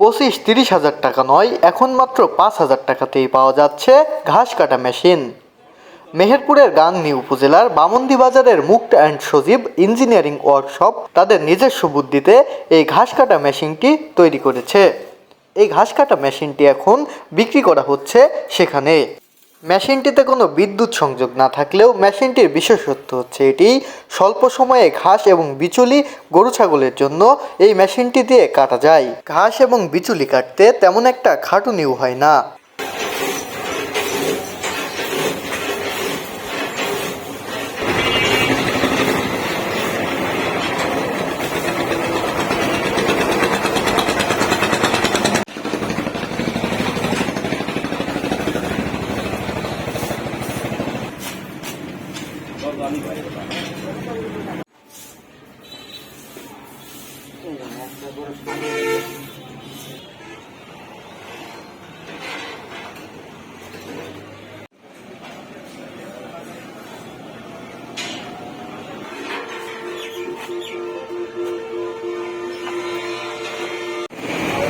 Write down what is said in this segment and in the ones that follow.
পঁচিশ তিরিশ হাজার টাকা নয়, এখন মাত্র পাঁচ হাজার টাকাতেই পাওয়া যাচ্ছে ঘাস কাটা মেশিন। মেহেরপুরের গাংনি উপজেলার বামন্দি বাজারের মুক্ত অ্যান্ড সজীব ইঞ্জিনিয়ারিং ওয়ার্কশপ তাদের নিজস্ব বুদ্ধিতে এই ঘাস কাটা মেশিনটি তৈরি করেছে। এই ঘাস কাটা মেশিনটি এখন বিক্রি করা হচ্ছে সেখানে। মেশিনটিতে কোনো বিদ্যুৎ সংযোগ না থাকলেও মেশিনটির বিশেষত্ব হচ্ছে এটি স্বল্প সময়ে ঘাস এবং বিচুলি গরু ছাগলের জন্য এই মেশিনটি দিয়ে কাটা যায়। ঘাস এবং বিচুলি কাটতে তেমন একটা খাটুনিও হয় না।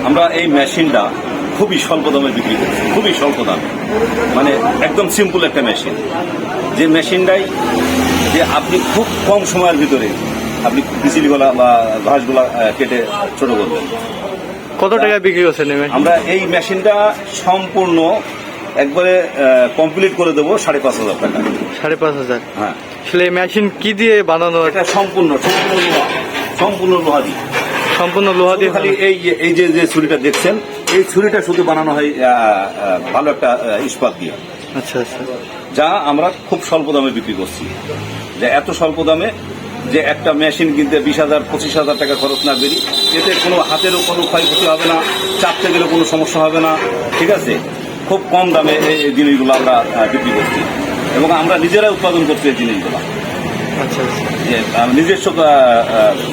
আমরা এই মেশিনটা খুবই স্বল্প দামে বিক্রি করছি খুবই স্বল্প দামে। মানে একদম সিম্পল একটা মেশিন যে মেশিনটাই যে আপনি খুব কম সময়ের ভিতরে আপনি বিচিলিগুলা বা ঘাসগুলা কেটে ছোট করবেন। কত টাকা বিক্রি করছেন আমরা এই মেশিনটা সম্পূর্ণ একবারে কমপ্লিট করে দেবো সাড়ে পাঁচ হাজার টাকা। সাড়ে পাঁচ হাজার? হ্যাঁ। আসলে এই মেশিন কি দিয়ে বানানো? এটা সম্পূর্ণ সম্পূর্ণ লোহা। সম্পূর্ণ লোহা দিয়ে। সম্পূর্ণ লোহা দিয়ে খালি এই এই যে যে ছুরিটা দেখছেন এই ছুরিটা শুধু বানানো হয় ভালো একটা ইস্পাত দিয়ে। আচ্ছা আচ্ছা। যা আমরা খুব স্বল্প দামে বিক্রি করছি। যে এত স্বল্প দামে যে একটা মেশিন কিনতে বিশ হাজার পঁচিশ হাজার টাকা খরচ না বেরি এতে কোনো হাতেরও কোনো ক্ষয়ক্ষতি হবে না চাপতে গেলে কোনো সমস্যা হবে না ঠিক আছে? খুব কম দামে এই জিনিসগুলো আমরা বিক্রি করছি। এবং আমরা নিজেরাই উৎপাদন করছি এই জিনিসগুলো। আচ্ছা আচ্ছা। নিজস্ব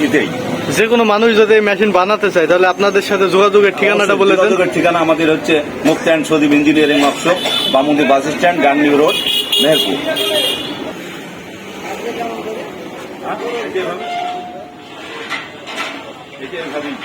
ইতেই। যে কোনো মানুষ যদি এই মেশিন বানাতে চায় তাহলে আপনাদের সাথে যোগাযোগের ঠিকানাটা বলে দেন যোগাযোগের ঠিকানা আমাদের হচ্ছে Mukti and Sadip engineering workshop Bamundi bus stand Gandhi road Meherpur এটা এভাবেই।